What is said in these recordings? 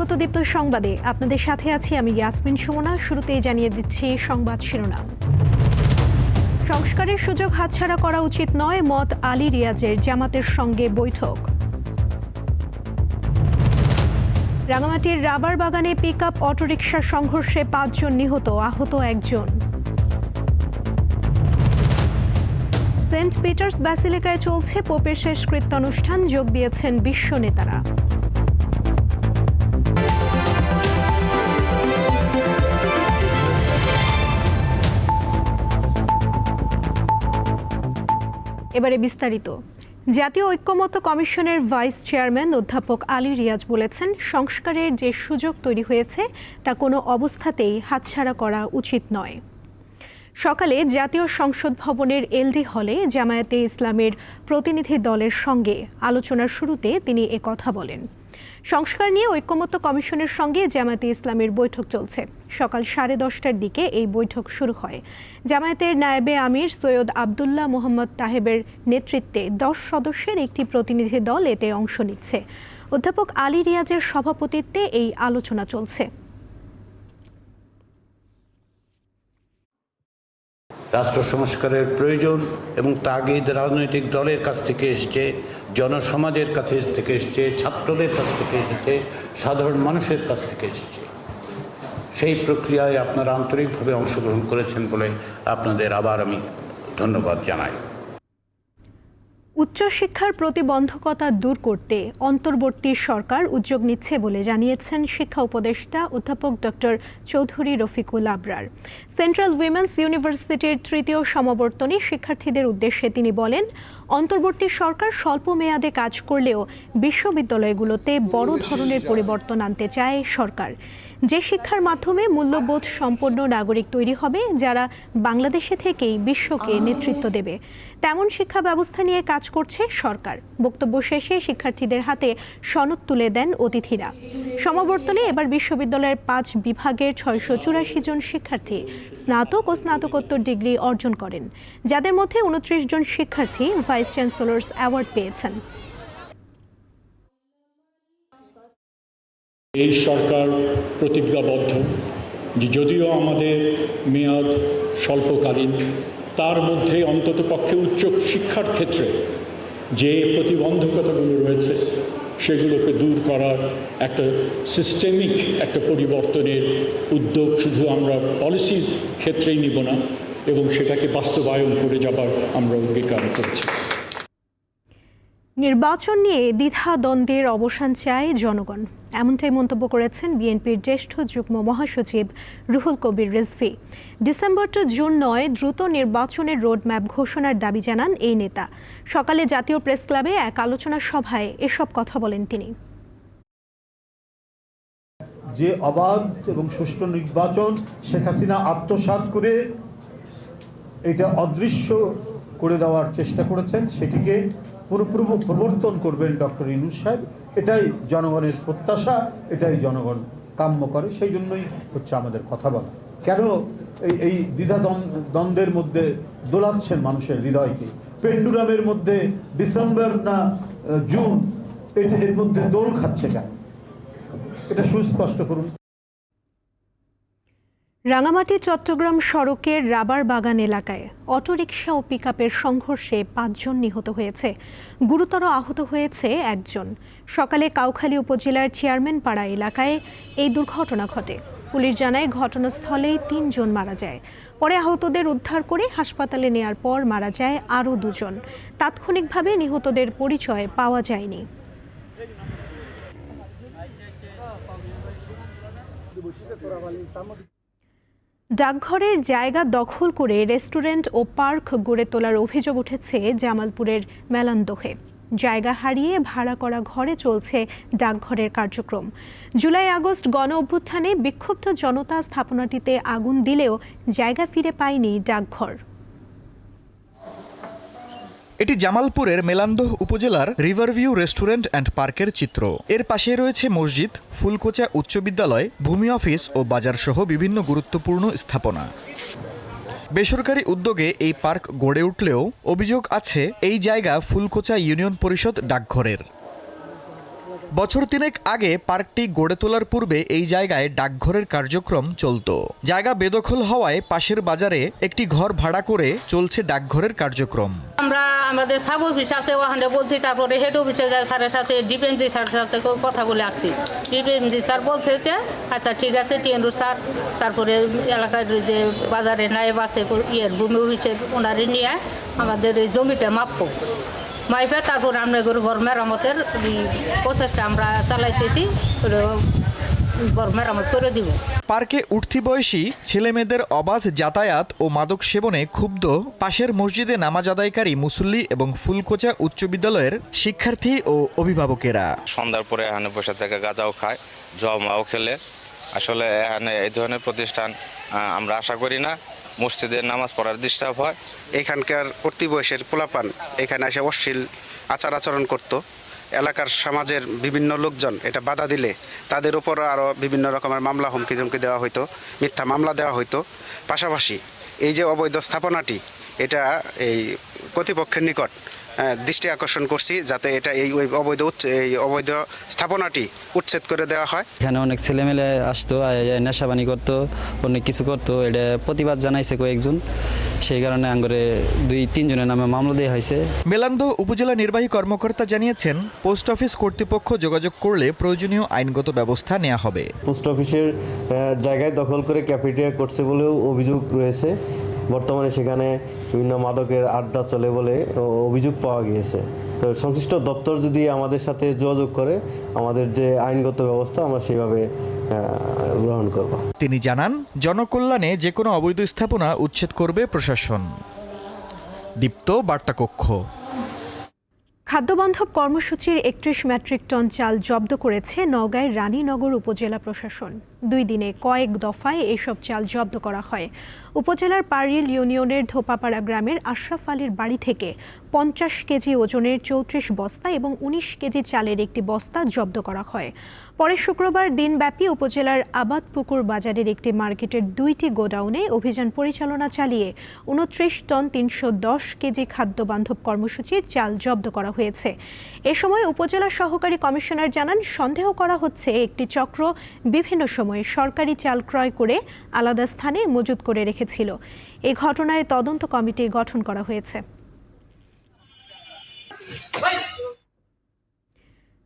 স্বাগত দীপ্ত সংবাদে। আপনাদের সাথে আছি আমি ইয়াসমিন সুমনা, শুরুতেই জানিয়ে দিচ্ছি সংবাদ শিরোনাম। সংস্কারের সুযোগ হাতছাড়া করা উচিত নয়, মত আলী রিয়াজের জামাতের সঙ্গে বৈঠক। রাঙামাটির রাবার বাগানে পিক আপ অটোরিকশা সংঘর্ষে পাঁচজন নিহত, আহত একজন। সেন্ট পিটার্স ব্যাসিলিকায় চলছে পোপের শেষ কৃত্যানুষ্ঠান যোগ দিয়েছেন বিশ্ব নেতারা। এবারে বিস্তারিত। জাতীয় ঐক্যমত্য কমিশনের ভাইস চেয়ারম্যান অধ্যাপক আলী রিয়াজ বলেছেন, সংস্কারের যে সুযোগ তৈরি হয়েছে, তা কোনো অবস্থাতেই হাতছাড়া করা উচিত নয়। সকালে জাতীয় সংসদ ভবনের এলডি হলে জামায়াতে ইসলামের প্রতিনিধি দলের সঙ্গে আলোচনার শুরুতে তিনি কথা বলেন। সংস্কার নিয়ে ঐক্যমত্য কমিশনের সঙ্গে জামায়াতে ইসলামের বৈঠক চলছে। সকাল সাড়ে দশটার দিকে এই বৈঠক শুরু হয়। জামায়াতের নায়েবে আমির সৈয়দ আবদুল্লাহ মোহাম্মদ তাহেবের নেতৃত্বে দশ সদস্যের একটি প্রতিনিধি দল এতে অংশ নিচ্ছে। অধ্যাপক আলী রিয়াজের সভাপতিত্বে এই আলোচনা চলছে। রাষ্ট্র সংস্কারের প্রয়োজন এবং তাগিদ রাজনৈতিক দলের কাছ থেকে এসছে, জনসমাজের কাছে থেকে এসছে, ছাত্রদের কাছ থেকে এসেছে, সাধারণ মানুষের কাছ থেকে এসেছে। সেই প্রক্রিয়ায় আপনারা আন্তরিকভাবে অংশগ্রহণ করেছেন বলে আপনাদের আবার আমি ধন্যবাদ জানাই। উচ্চশিক্ষার প্রতিবন্ধকতা দূর করতে অন্তর্বর্তী সরকার উদ্যোগ নিচ্ছে বলে জানিয়েছেন শিক্ষা উপদেষ্টা অধ্যাপক doctor Chowdhury Rafiqul Abrar. Central women's ইউনিভার্সিটির তৃতীয় সমাবর্তনে শিক্ষার্থীদের উদ্দেশ্যে তিনি বলেন, অন্তর্বর্তী সরকার স্বল্প মেয়াদে কাজ করলেও বিশ্ববিদ্যালয়গুলোতে বড় ধরনের পরিবর্তন আনতে চায় সরকার। যে শিক্ষার মাধ্যমে মূল্যবোধ সম্পন্ন নাগরিক তৈরি হবে যারা বাংলাদেশে থেকেই বিশ্বকে নেতৃত্ব দেবে। তেমন শিক্ষা ব্যবস্থা নিয়ে কাজ করছে সরকার। বক্তব্য শেষে শিক্ষার্থীদের হাতে সনদ তুলে দেন অতিথিরা। সমাবর্তনে এবার বিশ্ববিদ্যালয়ের পাঁচ বিভাগের ছয়শো চুরাশি জন শিক্ষার্থী স্নাতক ও স্নাতকোত্তর ডিগ্রি অর্জন করেন যাদের মধ্যে উনত্রিশ জন শিক্ষার্থী ভাইস চ্যান্সেলর্স অ্যাওয়ার্ড পেয়েছেন। এই সরকার প্রতিজ্ঞাবদ্ধ যে যদিও আমাদের মেয়াদ স্বল্পকালীন, তার মধ্যে অন্ততপক্ষে উচ্চ শিক্ষার ক্ষেত্রে যে প্রতিবন্ধকতাগুলো রয়েছে, সেগুলোকে দূর করার একটা সিস্টেমিক একটা পরিবর্তনের উদ্যোগ শুধু আমরা পলিসির ক্ষেত্রেই নিব না, এবং সেটাকে বাস্তবায়ন করে যাবার আমরা অঙ্গীকার করছি। নির্বাচন নিয়ে দ্বিধা দ্বন্দ্বের অবসান চায় জনগণ। এমনটাই মন্তব্য করেছেন বিএনপির জ্যেষ্ঠ যুগ্ম মহাসচিব Ruhul Kabir Rizvi. December to June নয় দ্রুত নির্বাচনের রোডম্যাপ ঘোষণার দাবি জানান এই নেতা। সকালে জাতীয় প্রেস ক্লাবে এক আলোচনা সভায় এসব কথা বলেন তিনি। যে অবাধ এবং সুষ্ঠু নির্বাচন শেখ হাসিনা আত্মসাৎ করে এটা অদৃশ্য করে দেওয়ার চেষ্টা করেছেন, সেটিকে পুরোপুরি প্রবর্তন করবেন ডক্টর ইনুস সাহেব। এটাই জনগণের প্রত্যাশা, এটাই জনগণ কাম্য করে। সেই জন্যই হচ্ছে আমাদের কথা বলা। কেন এই এই দ্বিধা দ্বন্দ্বের মধ্যে দোলাচ্ছেন মানুষের হৃদয়কে? পেন্ডুলামের মধ্যে ডিসেম্বর না জুন এর মধ্যে দোল খাচ্ছে কেন? এটা সুস্পষ্ট করুন। রাঙামাটি চট্টগ্রাম সড়কের রাবার বাগান এলাকায় অটোরিকশা ও পিকআপের সংঘর্ষে পাঁচজন নিহত হয়েছে। গুরুতর আহত হয়েছে একজন। সকালে কাউখালী উপজেলার চেয়ারম্যান পাড়া এলাকায় এই দুর্ঘটনা ঘটে। পুলিশ জানায়, ঘটনাস্থলেই তিনজন মারা যায়। পরে আহতদের উদ্ধার করে হাসপাতালে নেয়ার পর মারা যায় আরও দুজন। তাৎক্ষণিকভাবে নিহতদের পরিচয় পাওয়া যায়নি। ডাকঘরের জায়গা দখল করে রেস্টুরেন্ট ও পার্ক গড়ে তোলার অভিযোগ উঠেছে জামালপুরের মেলান্দোহে। জায়গা হারিয়ে ভাড়া করা ঘরে চলছে ডাকঘরের কার্যক্রম। জুলাই আগস্ট গণ অভ্যুত্থানে বিক্ষুব্ধ জনতা স্থাপনাটিতে আগুন দিলেও জায়গা ফিরে পায়নি ডাকঘর। এটি জামালপুরের মেলান্দহ উপজেলার রিভারভিউ রেস্টুরেন্ট অ্যান্ড পার্কের চিত্র। এর পাশে রয়েছে মসজিদ, ফুলকোচা উচ্চ বিদ্যালয়, ভূমি অফিস ও বাজার সহ বিভিন্ন গুরুত্বপূর্ণ স্থাপনা। বেসরকারি উদ্যোগে এই পার্ক গড়ে উঠলেও অভিযোগ আছে এই জায়গা ফুলকোচা ইউনিয়ন পরিষদ ডাকঘরের। বছর তিনেক আগে পার্কটি গড়ে তোলার পূর্বে এই জায়গায় ডাকঘরের কার্যক্রম চলত। জায়গা বেদখল হওয়ায় পাশের বাজারে একটি ঘর ভাড়া করে চলছে ডাকঘরের কার্যক্রম। আমরা আমাদের সাব অফিস আছে, ওখানে বলছি, তারপরে হেড অফিসে যায় স্যারের সাথে ডিপেন্ডি স্যারের সাথে কথা বলে আসছি। ডিপেন্ডি স্যার বলছে যে আচ্ছা ঠিক আছে টিএনরু স্যার তারপরে এলাকার যে বাজারে নায়েব আছে ইয়ের ভূমি অফিসের ওনারে নিয়ে আমাদের এই জমিটা মাপবো। মাইপে তারপরে আমরা করে ঘর মেরামতের প্রসেসটা আমরা চালাইতেছি। মেরামত করে দিব। পার্কে উঠতি বয়সী ছেলেমেয়েদের অবাধ যাতায়াত ও মাদক সেবনে ক্ষুব্ধ পাশের মসজিদে নামাজ আদায়কারী মুসল্লি এবং ফুলকোচা উচ্চ বিদ্যালয়ের শিক্ষার্থী ও অভিভাবকেরা। সন্ধ্যার পরে এখানে বসে থেকে গাঁজাও খায় জমাও খেলে। আসলে এখানে এই ধরনের প্রতিষ্ঠান আমরা আশা করি না মসজিদে নামাজ পড়ার ডিস্টার্ব হয়। এখানকার প্রতি বয়সের পোলাপান এখানে এসে অশ্লীল আচার আচরণ করত। এলাকার সমাজের বিভিন্ন লোকজন এটা বাধা দিলে তাদের উপরও আরও বিভিন্ন রকমের মামলা হুমকি ধুমকি দেওয়া হতো মিথ্যা মামলা দেওয়া হতো পাশাপাশি এই যে অবৈধ স্থাপনাটি, এটা এই কর্তৃপক্ষের নিকট দৃষ্টি আকর্ষণ করছি যাতে এটা এই ওই অবৈধ এই অবৈধ স্থাপনাটি উচ্ছেদ করে দেওয়া হয়। এখানে অনেক ছেলেমেলে আসতো নেশাবানি করতো, অনেক কিছু করতো, এটা প্রতিবাদ জানাইছে কয়েকজন। সেই কারণে আঙ্গরে দুই তিনজনের নামে মামলা দেওয়া হয়েছে। মেলান্দ উপজেলা নির্বাহী কর্মকর্তা জানিয়েছেন পোস্ট অফিস কর্তৃপক্ষ যোগাযোগ করলে প্রয়োজনীয় আইনগত ব্যবস্থা নেওয়া হবে। পোস্ট অফিসের জায়গায় দখল করে ক্যাফেটেরিয়া করছে বলেও অভিযোগ রয়েছে। বর্তমানে সেখানে বিভিন্ন মাদকের আড্ডা চলে বলে অভিযোগ পাওয়া গিয়েছে। তো সংশ্লিষ্ট দপ্তর যদি আমাদের সাথে যোগাযোগ করে, আমাদের যে আইনগত ব্যবস্থা, আমরা সেভাবে গ্রহণ করব। তিনি জানান, জনকল্যাণে যে কোনো অবৈধ স্থাপনা উচ্ছেদ করবে প্রশাসন। দীপ্ত বার্তাকক্ষ। খাদ্যবান্ধব কর্মসূচির একত্রিশ মেট্রিক টন চাল জব্দ করেছে নওগাঁয় রানীনগর উপজেলা প্রশাসন। দুই দিনে কয়েক দফায় এসব চাল জব্দ করা হয়। উপজেলার পারিল ইউনিয়নের ধোপাপাড়া গ্রামের আশরাফ আলীর বাড়ি থেকে পঞ্চাশ কেজি ওজনের চৌত্রিশ বস্তা এবং উনিশ কেজি চালের একটি বস্তা জব্দ করা হয়। পরে শুক্রবার দিনব্যাপী উপজেলার আবাদপুকুর বাজারের একটি মার্কেটের দুইটি গোডাউনে অভিযান পরিচালনা চালিয়ে উনত্রিশ টন তিনশো দশ কেজি খাদ্যবান্ধব কর্মসূচির চাল জব্দ করা হয়েছে। এ সময় উপজেলা সহকারী কমিশনার জানান, সন্দেহ করা হচ্ছে একটি চক্র বিভিন্ন সময়ে সরকারি চাল ক্রয় করে আলাদা স্থানে মজুত করে রেখেছিল। এই ঘটনায় তদন্ত কমিটি গঠন করা হয়েছে।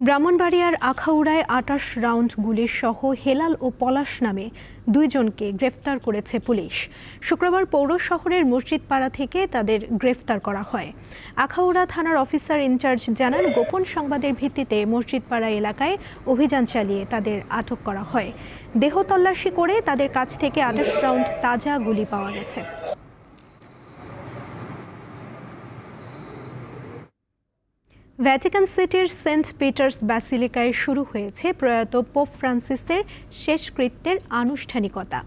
ব্রাহ্মণবাড়িয়ার আখাউড়ায় আটাশ রাউন্ড গুলির সহ হেলাল ও পলাশ নামে দুইজনকে গ্রেফতার করেছে পুলিশ। শুক্রবার পৌর শহরের মসজিদ পাড়া থেকে তাদের গ্রেফতার করা হয়। আখাউড়া থানার অফিসার ইনচার্জ জানান, গোপন সংবাদের ভিত্তিতে মসজিদ পাড়া এলাকায় অভিযান চালিয়ে তাদের আটক করা হয়। দেহ তল্লাশি করে তাদের কাছ থেকে আটাশ রাউন্ড তাজা গুলি পাওয়া গেছে। ভ্যাটিকান সিটির সেন্ট পিটার্স ব্যাসিলিকায় শুরু হয়েছে প্রয়াত পোপ ফ্রান্সিসের শেষকৃত্যের আনুষ্ঠানিকতা।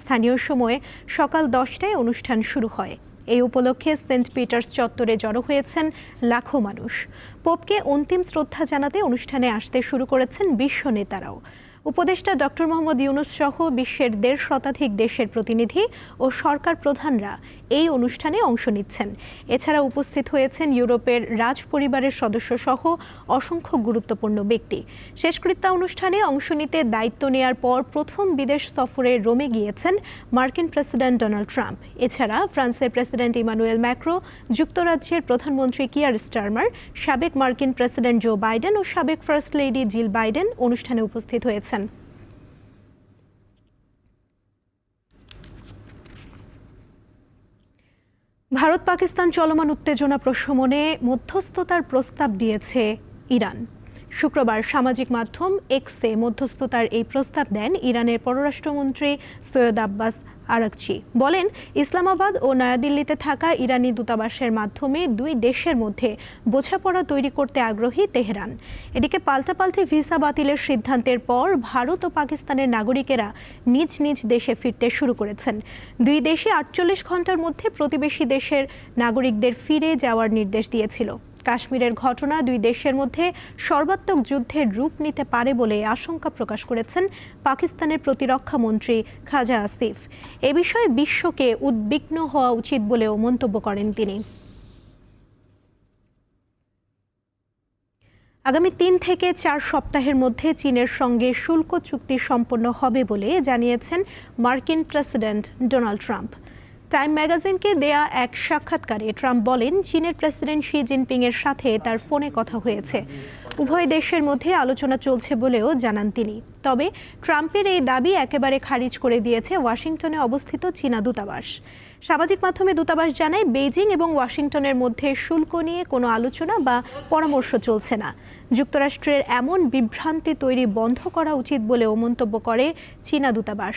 স্থানীয় সময়ে সকাল দশটায় অনুষ্ঠান শুরু হয়। এই উপলক্ষে সেন্ট পিটার্স চত্বরে জড়ো হয়েছেন লাখো মানুষ। পোপকে অন্তিম শ্রদ্ধা জানাতে অনুষ্ঠানে আসতে শুরু করেছেন বিশ্ব নেতারাও। উপদেষ্টা ডক্টর মোহাম্মদ ইউনুস সহ বিশ্বের দেড় শতাধিক দেশের প্রতিনিধি ও সরকার প্রধানরা এই অনুষ্ঠানে অংশ নিচ্ছেন। এছাড়া উপস্থিত হয়েছেন ইউরোপের রাজ পরিবারের সদস্য সহ অসংখ্য গুরুত্বপূর্ণ ব্যক্তি। শেষকৃত্যা অনুষ্ঠানে অংশ নিতে দায়িত্ব নেয়ার পর প্রথম বিদেশ সফরে রোমে গিয়েছেন মার্কিন প্রেসিডেন্ট ডোনাল্ড ট্রাম্প। এছাড়া ফ্রান্সের প্রেসিডেন্ট ইমানুয়েল ম্যাক্রো, যুক্তরাজ্যের প্রধানমন্ত্রী কিয়ার স্টারমার, সাবেক মার্কিন প্রেসিডেন্ট জো বাইডেন ও সাবেক ফার্স্ট লেডি জিল বাইডেন অনুষ্ঠানে উপস্থিত হয়েছেন। ভারত পাকিস্তান চলমান উত্তেজনা প্রশমনে মধ্যস্থতার প্রস্তাব দিয়েছে ইরান। শুক্রবার সামাজিক মাধ্যম এক্সে মধ্যস্থতার এই প্রস্তাব দেন ইরানের পররাষ্ট্রমন্ত্রী সৈয়দ আব্বাস আরাকচি। বলেন, ইসলামাবাদ ও নয়াদিল্লিতে থাকা ইরানি দূতাবাসের মাধ্যমে দুই দেশের মধ্যে বোঝাপড়া তৈরি করতে আগ্রহী তেহরান। এদিকে পাল্টাপাল্টি ভিসা বাতিলের সিদ্ধান্তের পর ভারত ও পাকিস্তানের নাগরিকেরা নিজ নিজ দেশে ফিরতে শুরু করেছেন। দুই দেশে আটচল্লিশ ঘণ্টার মধ্যে প্রতিবেশী দেশের নাগরিকদের ফিরে যাওয়ার নির্দেশ দিয়েছিল। কাশ্মীরের ঘটনা দুই দেশের মধ্যে সর্বাত্মক যুদ্ধের রূপ নিতে পারে বলে আশঙ্কা প্রকাশ করেছেন পাকিস্তানের প্রতিরক্ষা মন্ত্রী খাজা আসিফ। এ বিষয়ে বিশ্বকে উদ্বিগ্ন হওয়া উচিত বলেও মন্তব্য করেন তিনি। আগামী তিন থেকে চার সপ্তাহের মধ্যে চীনের সঙ্গে শুল্ক চুক্তি সম্পন্ন হবে বলে জানিয়েছেন মার্কিন প্রেসিডেন্ট ডোনাল্ড ট্রাম্প। টাইম ম্যাগাজিনকে দেয়া এক সাক্ষাৎকারে ট্রাম্প বলেন, চীনের প্রেসিডেন্ট শি জিনপিংয়ের সাথে তার ফোনে কথা হয়েছে। উভয় দেশের মধ্যে আলোচনা চলছে বলেও জানান তিনি। তবে ট্রাম্পের এই দাবি একেবারে খারিজ করে দিয়েছে ওয়াশিংটনে অবস্থিত চীনা দূতাবাস। সামাজিক মাধ্যমে দূতাবাস জানায় বেইজিং এবং ওয়াশিংটনের মধ্যে শুল্ক নিয়ে কোনো আলোচনা বা পরামর্শ চলছে না। যুক্তরাষ্ট্রের এমন বিভ্রান্তি তৈরি বন্ধ করা উচিত বলেও মন্তব্য করে চীনা দূতাবাস।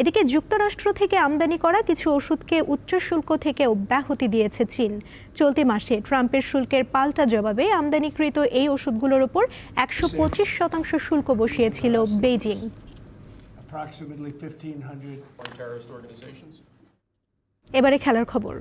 এদিকে যুক্তরাষ্ট্র থেকে আমদানি করা কিছু ওষুধকে উচ্চ শুল্ক থেকে অব্যাহতি দিয়েছে চীন। চলতি মাসে ট্রাম্পের শুল্কের পাল্টা জবাবে আমদানিকৃত এই ওষুধগুলোর ওপর একশো পঁচিশ শতাংশ শুল্ক বসিয়েছিল বেইজিং। Approximately 1,500 এবারে খেলার খবর।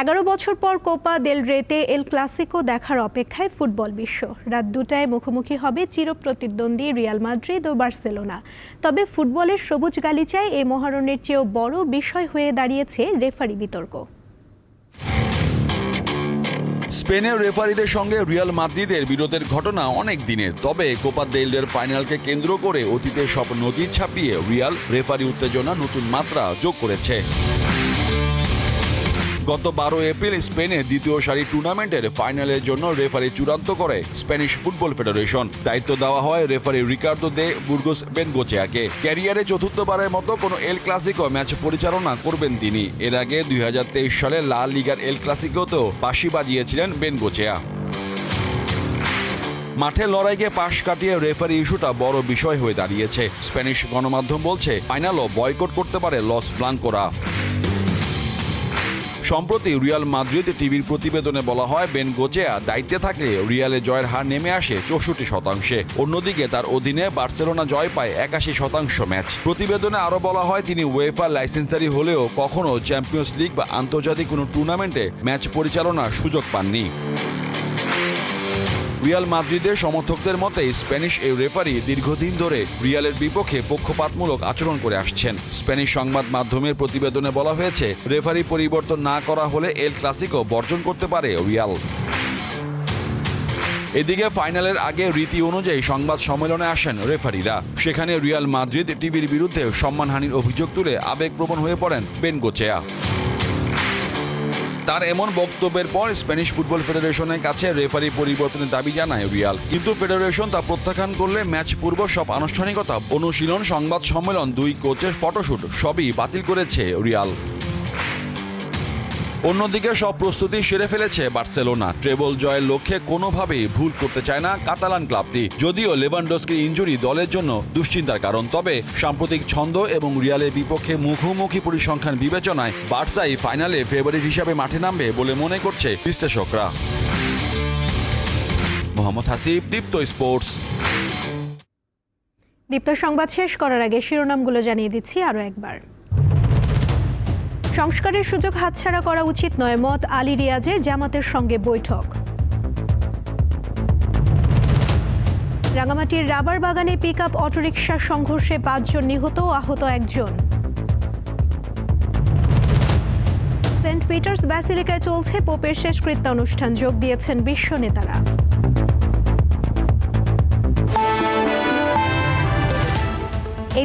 এগারো বছর পর কোপা দেল রেতে এল ক্লাসিকো দেখার অপেক্ষায় ফুটবল বিশ্ব। রাত দুটায় মুখোমুখি হবে চিরপ্রতিদ্বন্দ্বী রিয়াল মাদ্রিদ ও বার্সেলোনা তবে ফুটবলের সবুজ গালিচায় এই মহারণের চেয়েও বড় বিষয় হয়ে দাঁড়িয়েছে রেফারি বিতর্ক। স্পেনের রেফারিদের সঙ্গে রিয়াল মাদ্রিদের বিরোধের ঘটনা অনেক দিনের। তবে কোপা দেলের ফাইনালকে কেন্দ্র করে অতীতের সব নজির ছাপিয়ে রিয়াল রেফারি উত্তেজনা নতুন মাত্রা যোগ করেছে। গত বারো এপ্রিল স্পেনে দ্বিতীয় সারি টুর্নামেন্টের ফাইনালের জন্য রেফারি চূড়ান্ত করে স্প্যানিশ ফুটবল ফেডারেশন। দায়িত্ব দেওয়া হয় রেফারি রিকার্দো দে বুর্গোস বেনগোচেয়াকে। ক্যারিয়ারে চতুর্থবারের মতো কোনো এল ক্লাসিকো ম্যাচ পরিচালনা করবেন তিনি। এর আগে দুই হাজার তেইশ সালে লা লিগার এল ক্লাসিকোতেও বাঁশি বাজিয়েছিলেন বেনগোচেয়া। মাঠে লড়াইকে পাশ কাটিয়ে রেফারি ইস্যুটা বড় বিষয় হয়ে দাঁড়িয়েছে। স্প্যানিশ গণমাধ্যম বলছে, ফাইনালও বয়কট করতে পারে লস ব্লাঙ্কোরা। সম্প্রতি রিয়াল মাদ্রিদ টিভির প্রতিবেদনে বলা হয়, বেন গোচেয়া দায়িত্বে থাকলে রিয়ালে জয়ের হার নেমে আসে চৌষট্টি শতাংশে। অন্যদিকে তার অধীনে বার্সেলোনা জয় পায় একাশি শতাংশ ম্যাচ। প্রতিবেদনে আরও বলা হয়, তিনি ওয়েফার লাইসেন্সারি হলেও কখনো চ্যাম্পিয়ন্স লিগ বা আন্তর্জাতিক কোনো টুর্নামেন্টে ম্যাচ পরিচালনার সুযোগ পাননি। রিয়াল মাদ্রিদের সমর্থকদের মতে, স্প্যানিশ এই রেফারি দীর্ঘদিন ধরে রিয়ালের বিপক্ষে পক্ষপাতমূলক আচরণ করে আসছেন। স্প্যানিশ সংবাদ মাধ্যমের প্রতিবেদনে বলা হয়েছে, রেফারি পরিবর্তন না করা হলে এল ক্লাসিকো বর্জন করতে পারে রিয়াল। এদিকে ফাইনালের আগে রীতি অনুযায়ী সংবাদ সম্মেলনে আসেন রেফারিরা। সেখানে রিয়াল মাদ্রিদ টিভির বিরুদ্ধে সম্মানহানির অভিযোগ তুলে আবেগপ্রবণ হয়ে পড়েন বেনগোচেয়া। তার এমন বক্তব্যের পর স্প্যানিশ ফুটবল ফেডারেশনের কাছে রেফারি পরিবর্তনের দাবি জানায় রিয়াল। কিন্তু ফেডারেশন তা প্রত্যাখ্যান করলে ম্যাচ পূর্ব সব আনুষ্ঠানিকতা, অনুশীলন, সংবাদ সম্মেলন, দুই কোচের ফটোশুট, সবই বাতিল করেছে রিয়াল। অন্যদিকে সব প্রস্তুতি সেরে ফেলেছে বার্সেলোনা। ট্রেবল জয়ের লক্ষ্যে কোনোভাবেই ভুল করতে চায় না কাতালান ক্লাবটি। যদিও লেভানডস্কির ইঞ্জুরি দলের জন্য দুশ্চিন্তার কারণ, তবে সাম্প্রতিক ছন্দ এবং রিয়ালের বিপক্ষে মুখোমুখি পরিসংখ্যান বিবেচনায় বার্সাই ফাইনালে ফেভারিট হিসাবে মাঠে নামবে বলে মনে করছে বিশ্লেষকরা। মোহাম্মদ হাসিব, দীপ্ত স্পোর্টস। দীপ্ত সংবাদ শেষ করার আগে শিরোনামগুলো জানিয়ে দিচ্ছি আরও একবার। সংস্কারের সুযোগ হাতছাড়া করা উচিত নয়। মত আলী রিয়াজের জামাতের সঙ্গে বৈঠক। রাঙামাটির রাবার বাগানে পিক আপ অটোরিকশার সংঘর্ষে পাঁচজন নিহত আহত একজন। সেন্ট পিটার্স ব্যাসিলিকায় চলছে পোপের শেষকৃত্য অনুষ্ঠান। যোগ দিয়েছেন বিশ্ব নেতারা।